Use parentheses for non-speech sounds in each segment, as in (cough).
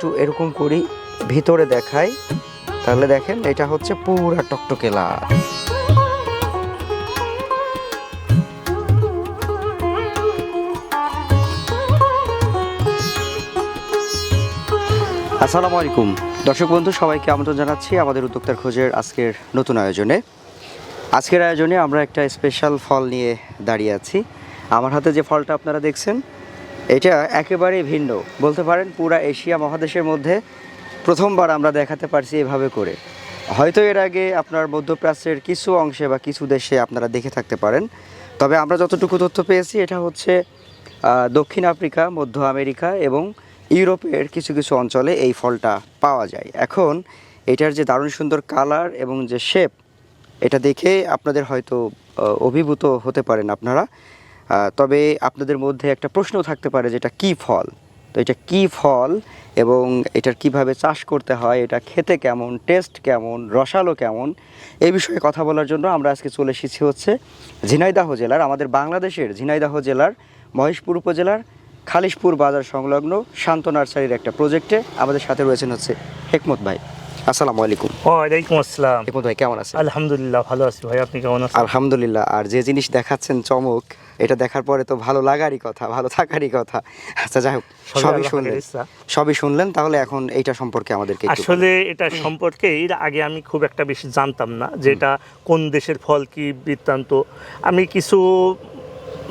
একটু এরকম করি ভিতরে দেখাই। তাহলে দেখেন, এটা হচ্ছে পুরা টকটকে লাল। আসসালামু আলাইকুম। দর্শক বন্ধু, সবাইকে আমন্ত্রণ জানাচ্ছি আমাদের উদ্যোক্তার খোঁজের আজকের নতুন আয়োজনে। আজকের আয়োজনে আমরা একটা স্পেশাল ফল নিয়ে দাঁড়িয়ে আছি। আমার হাতে যে ফলটা আপনারা দেখছেন এটা একেবারেই ভিন্ন। বলতে পারেন পুরা এশিয়া মহাদেশের মধ্যে প্রথমবার আমরা দেখাতে পারছি এভাবে করে। হয়তো এর আগে আপনার মধ্যপ্রাচ্যের কিছু অংশে বা কিছু দেশে আপনারা দেখে থাকতে পারেন। তবে আমরা যতটুকু তথ্য পেয়েছি, এটা হচ্ছে দক্ষিণ আফ্রিকা, মধ্য আমেরিকা এবং ইউরোপের কিছু কিছু অঞ্চলে এই ফলটা পাওয়া যায়। এখন এটার যে দারুণ সুন্দর কালার এবং যে শেপ, এটা দেখে আপনাদের হয়তো অভিভূত হতে পারেন আপনারা। তবে আপনাদের মধ্যে একটা প্রশ্ন থাকতে পারে যেটা কি ফল? তো এটা কি ফল এবং এটার কীভাবে চাষ করতে হয় এটা খেতে কেমন টেস্ট কেমন রসালো কেমন এই বিষয়ে কথা বলার জন্য আমরা আজকে চলে এসেছি হচ্ছে ঝিনাইদাহ জেলার আমাদের বাংলাদেশের ঝিনাইদাহ জেলার মহেশপুর উপজেলার খালিশপুর বাজার সংলগ্ন শান্ত নার্সারির একটা প্রজেক্টে আমাদের সাথে রয়েছেন হচ্ছে হেকমত ভাই। আসসালামু আলাইকুম। ওয়ালাইকুম আসসালাম। হেকমত ভাই কেমন আছেন? আলহামদুলিল্লাহ ভালো আছি ভাই। আপনি কেমন আছেন? আলহামদুলিল্লাহ। আর যে জিনিস দেখাচ্ছেন চমক এটা দেখার পরে তো ভালো লাগারই কথা ভালো থাকারই কথা। আচ্ছা যাই হোক সবই শুনলেন। সবই শুনলেন তাহলে এখন এইটা সম্পর্কে আমাদেরকে আসলে এটা সম্পর্কে এর আগে আমি খুব একটা বেশি জানতাম না যে এটা কোন দেশের ফল কি বৃত্তান্ত। আমি কিছু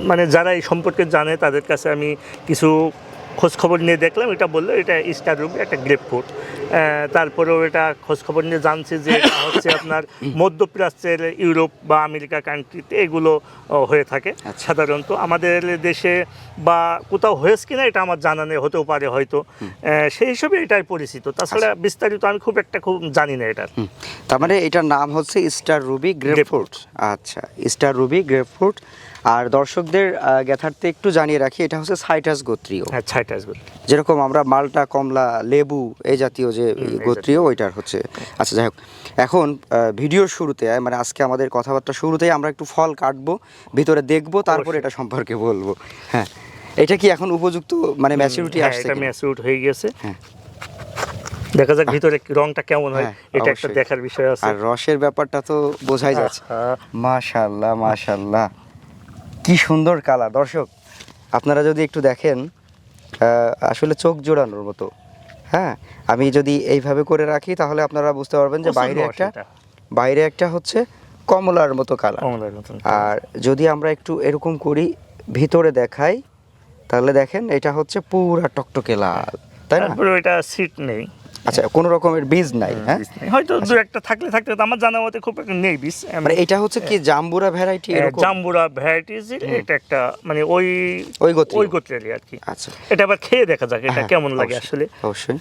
মানে যারা এই সম্পর্কে জানে তাদের কাছে আমি কিছু খোঁজ খবর নিয়ে দেখলাম এটা বলল এটা স্টার রুম একটা গ্রেপ ফ্রুট। তারপরেও এটা খোঁজ খবর নিয়ে জানছি যে হচ্ছে আপনার (coughs) মধ্যপ্রাচ্যের ইউরোপ বা আমেরিকা কান্ট্রিতে এগুলো হয়ে থাকে আচ্ছা। সাধারণত। আমাদের দেশে বা কোথাও হয়েছে কিনা এটা আমার জানা নেই হতেও পারে হয়তো। সেই হিসেবে এটাই পরিচিত। তাছাড়া বিস্তারিত আমি খুব একটা খুব জানি না এটার। হুম, তার মানে এটার নাম হচ্ছে স্টার রুবি গ্রেপফ্রুট আচ্ছা স্টার রুবি গ্রেপফ্রুট আর দর্শকদের জ্ঞাতার্থে একটু জানিয়ে রাখি এটা হচ্ছে সাইটাস গোত্রীয়। হ্যাঁ ছাইটা আসবে যেরকম আমরা মালটা কমলা লেবু এই জাতীয় যে গোত্রীয় ওইটার হচ্ছে। আচ্ছা যাই হোক। এখন ভিডিওর শুরুতে মানে আজকে আমাদের কথাবার্তা শুরুতেই আমরা একটু ফল কাটবো ভিতরে দেখব তারপর এটা সম্পর্কে বলব। হ্যাঁ এটা কি এখন উপযুক্ত মানে ম্যাচুরিটি হ্যাঁ, আসছে এটা কিনা? হয়ে গেছে। হ্যাঁ। দেখা যাক ভিতরে রংটা কেমন হয় হ্যাঁ, এটা একটা দেখার বিষয় আছে। আর রসের ব্যাপারটা তো বোঝাই যাচ্ছে। আহা, মাশাল্লাহ মাশাল্লাহ কি সুন্দর কালার। দর্শক আপনারা যদি একটু দেখেন আহ, আসলে চোখ জোড়ানোর মতো। হ্যাঁ আমি যদি এইভাবে করে রাখি তাহলে আপনারা বুঝতে পারবেন যে বাইরে একটা বাইরে একটা হচ্ছে কমলার মতো কালার আর যদি আমরা একটু এরকম করি ভিতরে দেখাই তাহলে দেখেন এটা হচ্ছে পুরা টকটকে লাল তাই না? এটা সিট নেই। আচ্ছা কোনো রকমের বীজ নাই হ্যাঁ হয়তো দু একটা থাকলে থাকতে আমার জানা মতে খুব একটা নেই বীজ মানে এটা হচ্ছে কি জাম্বুরা ভ্যারাইটি জাম্বুরা ভ্যারাইটিজ এটা একটা মানে ওই ওই গোত্রীয়। ওই গোত্রেরই আর কি। আচ্ছা। এটা আবার খেয়ে দেখা যাক এটা হ্যাঁ, কেমন লাগে আসলে। অবশ্যই।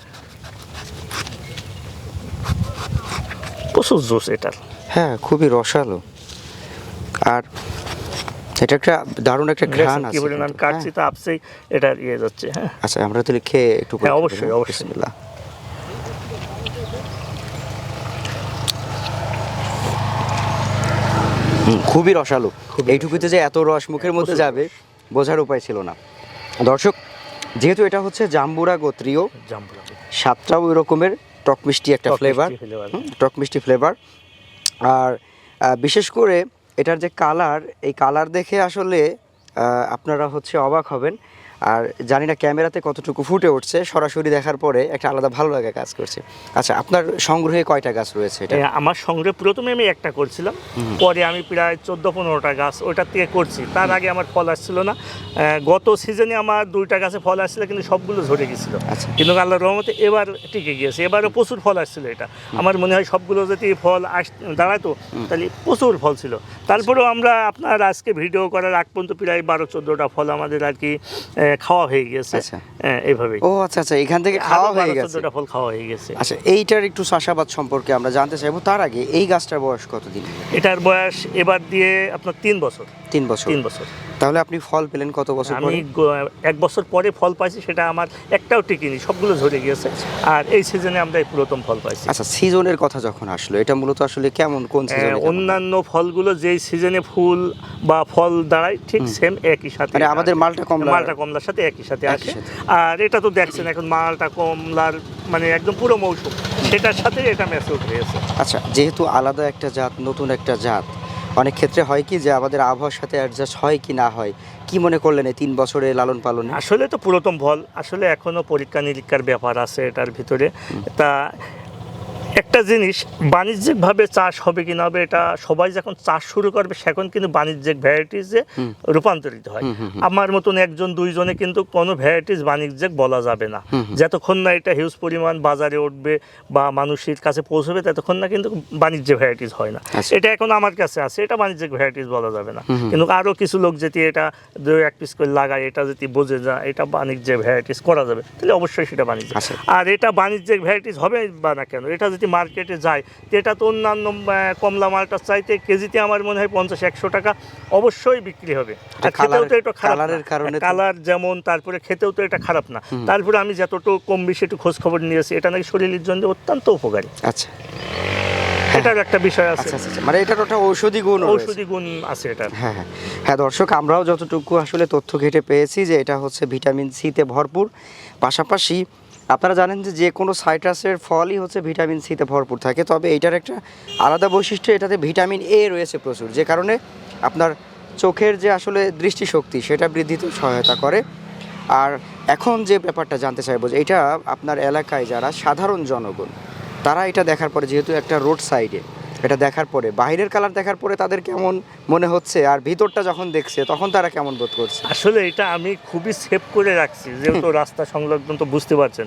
প্রচুর জোস এটার হ্যাঁ খুবই রসালো। আর এটা একটা দারুণ একটা ঘ্রাণ আছে কি বলেন কাটছি তো আপসেই এটা ইয়ে যাচ্ছে হ্যাঁ। হ্যাঁ। আচ্ছা আমরা তাহলে খেয়ে একটু হ্যাঁ, অবশ্যই, অবশ্যই। খুবই রসালো। এইটুকুতে যে এত রস মুখের মধ্যে যাবে বোঝার উপায় ছিল না। দর্শক যেহেতু এটা হচ্ছে জাম্বুরা গোত্রীয় সাতটাও ওই রকমের টক মিষ্টি একটা ফ্লেভার টক মিষ্টি ফ্লেভার আর বিশেষ করে এটার যে কালার এই কালার দেখে আসলে আপনারা হচ্ছে অবাক হবেন। আর জানি না ক্যামেরাতে কতটুকু ফুটে উঠছে সরাসরি দেখার পরে একটা আলাদা ভালো লাগা কাজ করছে। আচ্ছা আপনার সংগ্রহে কয়টা গাছ রয়েছে এটা? আমার সংগ্রহে প্রথমে আমি একটা করছিলাম পরে আমি প্রায় চোদ্দ পনেরোটা গাছ ওইটার থেকে করছি। তার আগে আমার ফল আসছিল না। গত সিজনে আমার দুইটা গাছে ফল আসছিল কিন্তু সবগুলো ঝরে গেছিল। আচ্ছা। কিন্তু আল্লাহর রহমতে এবার টিকে গিয়েছে। এবারও প্রচুর ফল আসছিল এটা। আমার মনে হয় সবগুলো যদি ফল আস দাঁড়াতো তাহলে প্রচুর ফল ছিল। তারপরেও আমরা আপনার আজকে ভিডিও করার আগ পর্যন্ত প্রায় বারো চোদ্দোটা ফল আমাদের আর কি খাওয়া হয়ে গেছে। আচ্ছা। এইভাবেই ও আচ্ছা আচ্ছা এখান থেকে খাওয়া হয়ে গেছে। ফল খাওয়া হয়ে গেছে। আচ্ছা এইটার একটু চাষাবাদ সম্পর্কে আমরা জানতে চাইব। তার আগে এই গাছটার বয়স কতদিন? এটার বয়স এবার দিয়ে আপনার তিন বছর। তিন বছর? তিন বছর। তাহলে আপনি ফল পেলেন কত বছর আমি এক বছর পরে ফল পাইছি সেটা আমার একটাও টিকিনি সবগুলো ঝরে গিয়েছে। আর এই সিজনে আমরা এই প্রথম ফল পাইছি। আচ্ছা সিজনের কথা যখন আসলো এটা মূলত আসলে কেমন কোন সিজনে অন্যান্য ফলগুলো যেই সিজনে ফুল বা ফল দাঁড়ায় ঠিক সেম একই সাথে মানে আমাদের মালটা কমলা মালটা কমলার সাথে একই সাথে আসে। আর এটা তো দেখছেন এখন মালটা কমলার মানে একদম পুরো মৌসুম সেটার সাথে এটা ম্যাচিউর হয়েছে। আচ্ছা যেহেতু আলাদা একটা জাত নতুন একটা জাত অনেক ক্ষেত্রে হয় কি যে আমাদের আবহাওয়ার সাথে অ্যাডজাস্ট হয় কি না হয়? কি মনে করলেন এই তিন বছরে লালন পালন? আসলে তো পুরাতন ফল আসলে এখনও পরীক্ষা নিরীক্ষার ব্যাপার আছে এটার ভিতরে। তা একটা জিনিস বাণিজ্যিকভাবে চাষ হবে কি না হবে এটা সবাই যখন চাষ শুরু করবে সেখন কিন্তু বাণিজ্যিক ভ্যারাইটিসে রূপান্তরিত হয়। আমার মতন একজন দুইজনে কিন্তু কোনো ভ্যারাইটিস বাণিজ্যিক বলা যাবে না। যতক্ষণ না এটা হিউজ পরিমাণ বাজারে উঠবে বা মানুষের কাছে পৌঁছবে ততক্ষণ না কিন্তু বাণিজ্য ভ্যারাইটিস হয় না। আচ্ছা। এটা এখন আমার কাছে আছে এটা বাণিজ্যিক ভ্যারাইটিস বলা যাবে না। কিন্তু আরও কিছু লোক যদি এটা দুই এক পিস করে লাগায় এটা যদি বোঝে যা এটা বাণিজ্যিক ভ্যারাইটিস করা যাবে তাহলে অবশ্যই সেটা বাণিজ্য আচ্ছা। আর এটা বাণিজ্যিক ভ্যারাইটিস হবে বা না কেন এটা যদি মার্কেটে যায়। তো এটা তো অন্যান্য কমলা মালটার চাইতে কেজিতে আমার মনে হয় পঞ্চাশ একশো টাকা অবশ্যই বিক্রি হবে। আর খেতেও তো এটা খারাপ কারণে কালার যেমন তারপরে খেতেও তো এটা খারাপ না। তারপরে আমি যতটুকু কম বেশি একটু খোঁজ খবর নিয়েছি এটা নাকি শরীরের জন্য অত্যন্ত উপকারী। আচ্ছা। এটার একটা বিষয় আছে। আচ্ছা আচ্ছা আচ্ছা। মানে এটার ওটা ঔষধি গুণ ঔষধি গুণ আছে এটার। হ্যাঁ হ্যাঁ। হ্যাঁ দর্শক আমরাও যতটুকু আসলে তথ্য ঘেটে পেয়েছি যে এটা হচ্ছে ভিটামিন সিতে ভরপুর। পাশাপাশি আপনারা জানেন যে যে কোনো সাইট্রাসের ফলই হচ্ছে ভিটামিন সিতে ভরপুর থাকে, তবে এটার একটা আলাদা বৈশিষ্ট্য, এটাতে ভিটামিন এ রয়েছে প্রচুর, যে কারণে আপনার চোখের যে আসলে দৃষ্টিশক্তি সেটা বৃদ্ধিতে সহায়তা করে। আর এখন যে ব্যাপারটা জানতে চাইব যে এটা আপনার এলাকায় যারা সাধারণ জনগণ, তারা এটা দেখার পরে যেহেতু একটা রোড সাইডে এটা দেখার পরে বাইরের কালার দেখার পরে তাদের কেমন মনে হচ্ছে আর ভিতরটা যখন দেখছে তখন তারা কেমন বোধ করছে? আসলে এটা আমি খুবই সেভ করে রাখছি যেহেতু রাস্তা সংলগ্ন তো বুঝতে পারছেন।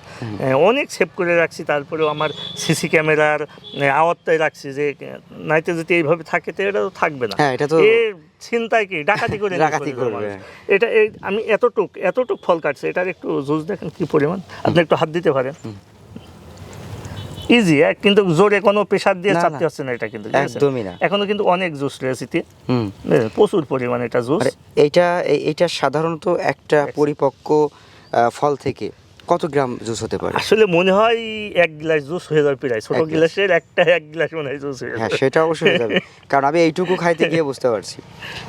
অনেক সেভ করে রাখছি তারপরেও আমার সিসি ক্যামেরার আওয়াজটাই রাখছি যে নাইতে যদি এইভাবে থাকে তো এটা তো থাকবে না। হ্যাঁ, এটা তো- চিন্তায় কি? ডাকাতি করে ডাকাতি করবে, এটা এই আমি এতটুক এতটুক ফল কাটছে এটার একটু জুস দেখেন কি পরিমাণ? আপনি একটু হাত দিতে পারেন। ইজি কিন্তু জোরে কোনো প্রেশার দিয়ে চাপতে। হচ্ছে না এটা কিন্তু একদমই না। এখনও কিন্তু অনেক জুস। হুম প্রচুর পরিমাণে এটা জুস এটা এইটা এই- এইটা সাধারণত একটা পরিপক্ক ফল থেকে কত গ্রাম জুস হতে পারে? আসলে মনে হয় এক গ্লাস জুস হয়ে যাবে প্রায়। ছোট গ্লাসের একটা এক গ্লাস মনে হয় জুস হয়ে হ্যাঁ সেটা অবশ্যই হয়ে যাবে। (laughs) কারণ আমি এইটুকু খাইতে গিয়ে বুঝতে পারছি।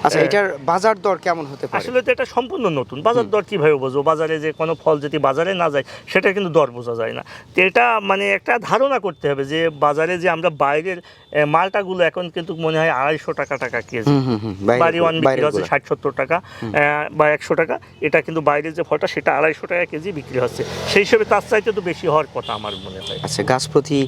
আচ্ছা হ্যাঁ। এটার বাজার দর কেমন হতে পারে? আসলে তো এটা সম্পূর্ণ নতুন। বাজার দর কীভাবে বোঝো বাজারে যে কোনো ফল যদি বাজারে না যায় সেটা কিন্তু দর বোঝা যায় না। তো এটা মানে একটা ধারণা করতে হবে যে বাজারে যে আমরা বাইরের মালটাগুলো এখন কিন্তু মনে হয় আড়াইশো টাকা টাকা কেজি। বাড়ি ওয়ান বিক্রি হচ্ছে ষাট সত্তর টাকা বা একশো টাকা। এটা কিন্তু বাইরের যে ফলটা সেটা আড়াইশো টাকা কেজি বিক্রি হচ্ছে। সেই হিসেবে তার চাইতে তো বেশি হওয়ার কথা আমার মনে হয়। আচ্ছা গাছ প্রতি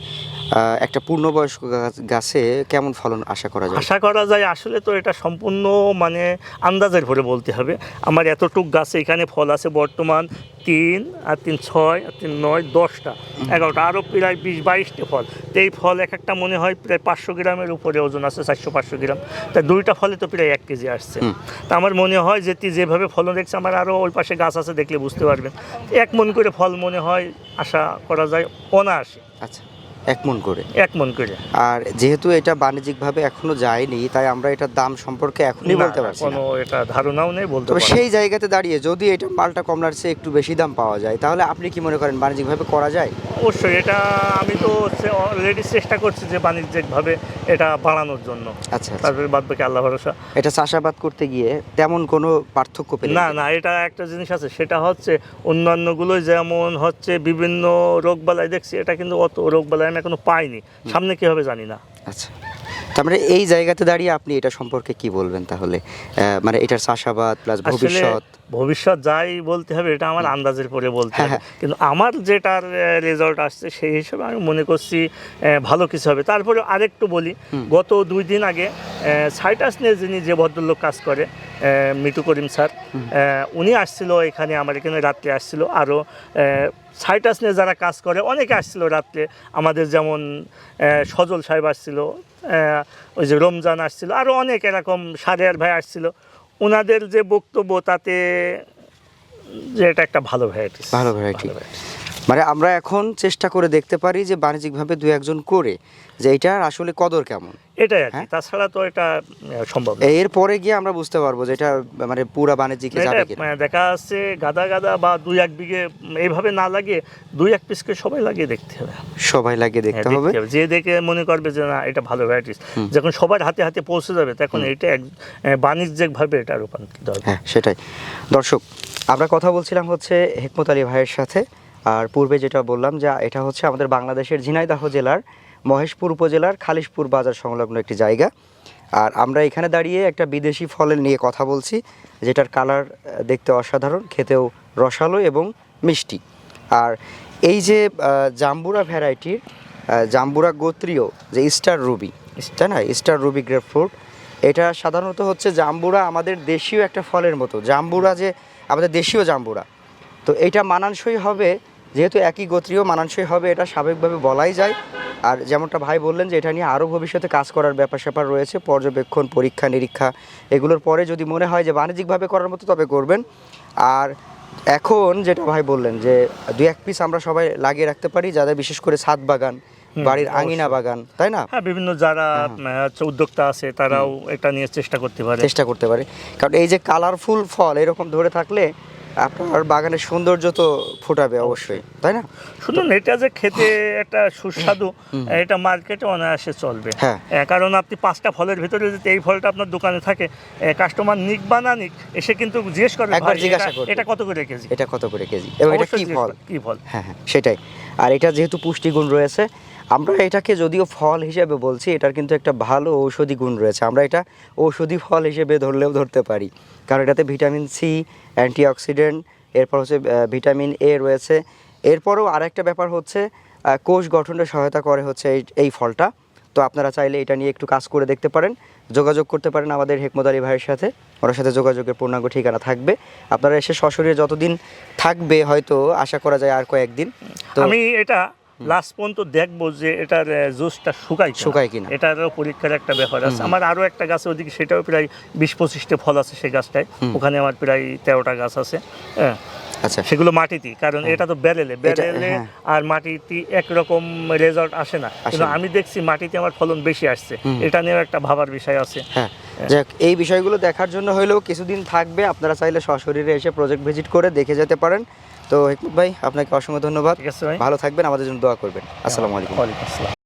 একটা পূর্ণবয়স্ক গাছ- গাছে কেমন ফলন আশা করা যায়? আশা করা যায় আসলে তো এটা সম্পূর্ণ মানে আন্দাজের ভরে বলতে হবে। আমার এতটুক গাছে এখানে ফল আছে বর্তমান তিন আর তিন ছয় আর তিন নয় দশটা এগারোটা আরও প্রায় বিশ বাইশটা ফল। তো এই ফল এক একটা মনে হয় প্রায় পাঁচশো গ্রামের উপরে ওজন আছে চারশো পাঁচশো গ্রাম। তা দুইটা ফলে তো প্রায় এক কেজি আসছে। তা আমার মনে হয় যে তুই যেভাবে ফলন দেখছে আমার আরও ওই পাশে গাছ আছে দেখলে বুঝতে পারবেন। এক মন করে ফল মনে হয় আশা করা যায় অনায়াসে। আচ্ছা। এক মন করে। এক মন করে। আর যেহেতু এটা বাণিজ্যিকভাবে এখনও যায়নি তাই আমরা এটার দাম সম্পর্কে এখনই বলতে পারছি না। কোনো এটা ধারণাও নেই বলতে তবে সেই জায়গাতে দাঁড়িয়ে যদি এটা মালটা কমলার চেয়ে একটু বেশি দাম পাওয়া যায় তাহলে আপনি কি মনে করেন বাণিজ্যিকভাবে করা যায়? অবশ্যই এটা আমি তো অলরেডি চেষ্টা করছি যে বাণিজ্যিকভাবে এটা বাড়ানোর জন্য। আচ্ছা আচ্ছা। তারপরে বাদ বাকি আল্লাহ ভরসা। এটা চাষাবাদ করতে গিয়ে তেমন কোনো পার্থক্য পেলেন না না এটা একটা জিনিস আছে সেটা হচ্ছে অন্যান্যগুলো যেমন হচ্ছে বিভিন্ন রোগবালাই দেখছি এটা কিন্তু অত রোগবালাই আমি এখনও পাইনি। সামনে কি হবে জানি না। আচ্ছা। তার মানে এই জায়গাতে দাঁড়িয়ে আপনি এটা সম্পর্কে কি বলবেন তাহলে? মানে এটার চাষাবাদ প্লাস ভবিষ্যৎ। ভবিষ্যৎ যাই বলতে হবে এটা আমার আন্দাজের পরে বলতে হ্যাঁ, হবে। কিন্তু আমার যেটার রেজাল্ট আসছে সেই হিসেবে আমি মনে করছি ভালো কিছু হবে। তারপরে আরেকটু বলি গত দুই দিন আগে সাইটাস নিয়ে যিনি যে ভদ্রলোক কাজ করে মিটু করিম স্যার আহ, উনি আসছিল এখানে আমার এখানে রাত্রে আসছিল। আরও সাইটাস নিয়ে যারা কাজ করে অনেকে আসছিল রাত্রে। আমাদের যেমন সজল সাহেব আসছিল ওই যে রমজান আসছিল আরও অনেক এরকম সারিয়ার ভাই আসছিল। ওনাদের যে বক্তব্য তাতে যে এটা একটা ভালো ভ্যারাইটি ভালো ভ্যারাইটি মানে আমরা এখন চেষ্টা করে দেখতে পারি যে বাণিজ্যিকভাবে দু একজন করে যে এটার আসলে কদর কেমন। এটাই আর কি। হ্যাঁ? তাছাড়া তো এটা সম্ভব না। এর পরে গিয়ে আমরা বুঝতে পারব যে এটা মানে পুরা বাণিজ্যিকে যাবে কিনা। মানে দেখা যাচ্ছে গাদা গাদা বা দুই এক বিঘে এইভাবে না লাগিয়ে দুই এক পিসকে সবাই লাগিয়ে দেখতে হবে। সবাই লাগিয়ে দেখতে হ্যাঁ, হবে। যে দেখে মনে করবে যে না এটা ভালো ভ্যারাইটিস যখন সবার হাতে হাতে পৌঁছে যাবে তখন এটা এক বাণিজ্যিক ভাবে এটা রূপান্তরিত হবে। হ্যাঁ সেটাই। দর্শক আমরা কথা বলছিলাম হচ্ছে হেকমত আলী ভাইয়ের সাথে। আর পূর্বে যেটা বললাম যে এটা হচ্ছে আমাদের বাংলাদেশের ঝিনাইদহ জেলার মহেশপুর উপজেলার খালিশপুর বাজার সংলগ্ন একটি জায়গা। আর আমরা এখানে দাঁড়িয়ে একটা বিদেশি ফলের নিয়ে কথা বলছি, যেটার কালার দেখতে অসাধারণ, খেতেও রসালো এবং মিষ্টি। আর এই যে জাম্বুরা ভ্যারাইটির জাম্বুরা গোত্রীয় যে স্টার রুবি তাই না স্টার রুবি গ্রেপ ফ্রুট এটা সাধারণত হচ্ছে জাম্বুরা আমাদের দেশীয় একটা ফলের মতো। জাম্বুরা যে, আমাদের দেশীয় জাম্বুরা। তো এটা মানানসই হবে যেহেতু একই গোত্রীয় মানানসই হবে এটা স্বাভাবিকভাবে বলাই যায়। আর যেমনটা ভাই বললেন যে এটা নিয়ে আরও ভবিষ্যতে কাজ করার ব্যাপার স্যাপার রয়েছে পর্যবেক্ষণ পরীক্ষা নিরীক্ষা এগুলোর পরে যদি মনে হয় যে বাণিজ্যিকভাবে করার মতো তবে করবেন। আর এখন যেটা ভাই বললেন যে দু এক পিস আমরা সবাই লাগিয়ে রাখতে পারি যাদের বিশেষ করে ছাদ বাগান বাড়ির আঙিনা বাগান তাই না? হ্যাঁ বিভিন্ন যারা হচ্ছে উদ্যোক্তা আছে তারাও এটা নিয়ে চেষ্টা করতে পারে। চেষ্টা করতে পারে। কারণ এই যে কালারফুল ফল এরকম ধরে থাকলে আপনার বাগানের সৌন্দর্য তো ফুটাবে অবশ্যই। তাই না? শুনুন এটা যে খেতে একটা সুস্বাদু এটা মার্কেটে অনায়াসে চলবে। হ্যাঁ। কারণ আপনি পাঁচটা ফলের ভিতরে যদি এই ফলটা আপনার দোকানে থাকে কাস্টমার নিক বা না নিক এসে কিন্তু জিজ্ঞেস করবে একবার জিজ্ঞাসা এটা- করবে। এটা কত করে কেজি? এটা কত করে কেজি? এবং এটা কি ফল? কি ফল? হ্যাঁ হ্যাঁ সেটাই। আর এটা যেহেতু পুষ্টিগুণ রয়েছে আমরা এটাকে যদিও ফল হিসেবে বলছি, এটার কিন্তু একটা ভালো ঔষধি গুণ রয়েছে। আমরা এটা ঔষধি ফল হিসেবে ধরলেও ধরতে পারি। কারণ এটাতে ভিটামিন সি, অ্যান্টিঅক্সিডেন্ট, এরপর হচ্ছে ভিটামিন এ রয়েছে। এরপরেও আরেকটা ব্যাপার হচ্ছে কোষ গঠনে সহায়তা করে হচ্ছে এই ফলটা। তো আপনারা চাইলে এটা নিয়ে একটু কাজ করে দেখতে পারেন, যোগাযোগ করতে পারেন আমাদের হেকমত আলী ভাইয়ের সাথে। ওনার সাথে যোগাযোগের পূর্ণাঙ্গ ঠিকানা থাকবে। আপনারা এসে সশরীরে যতদিন থাকবে হয়তো, আশা করা যায় আর কয়েকদিন। তো আমি এটা লাস্ট পর্যন্ত দেখব যে এটার জুসটা শুকায়। শুকায় কিনা। এটারও পরীক্ষার একটা ব্যাপার আছে। আমার আরও একটা গাছ ওদিকে সেটাও প্রায় বিশ পঁচিশটা ফল আছে সেই গাছটায়। ওখানে আমার প্রায় তেরোটা গাছ আছে। হ্যাঁ। আচ্ছা। সেগুলো মাটিতে কারণ এটা তো বেরেলে বেরেলে হ্যাঁ। আর মাটিতে একরকম রেজাল্ট আসে না। কিন্তু আমি দেখছি মাটিতে আমার ফলন বেশি আসছে। এটা নিয়েও একটা ভাবার বিষয় আছে। হ্যাঁ। যাক এই বিষয়গুলো দেখার জন্য হলেও কিছুদিন থাকবে। আপনারা চাইলে সশরীরে এসে প্রজেক্ট ভিজিট করে দেখে যেতে পারেন। তো হেকমত ভাই আপনাকে অসংখ্য ধন্যবাদ। ভালো থাকবেন আমাদের জন্য দোয়া করবেন। আসসালামু আলাইকুম। ওয়ালাইকুম আসসালাম।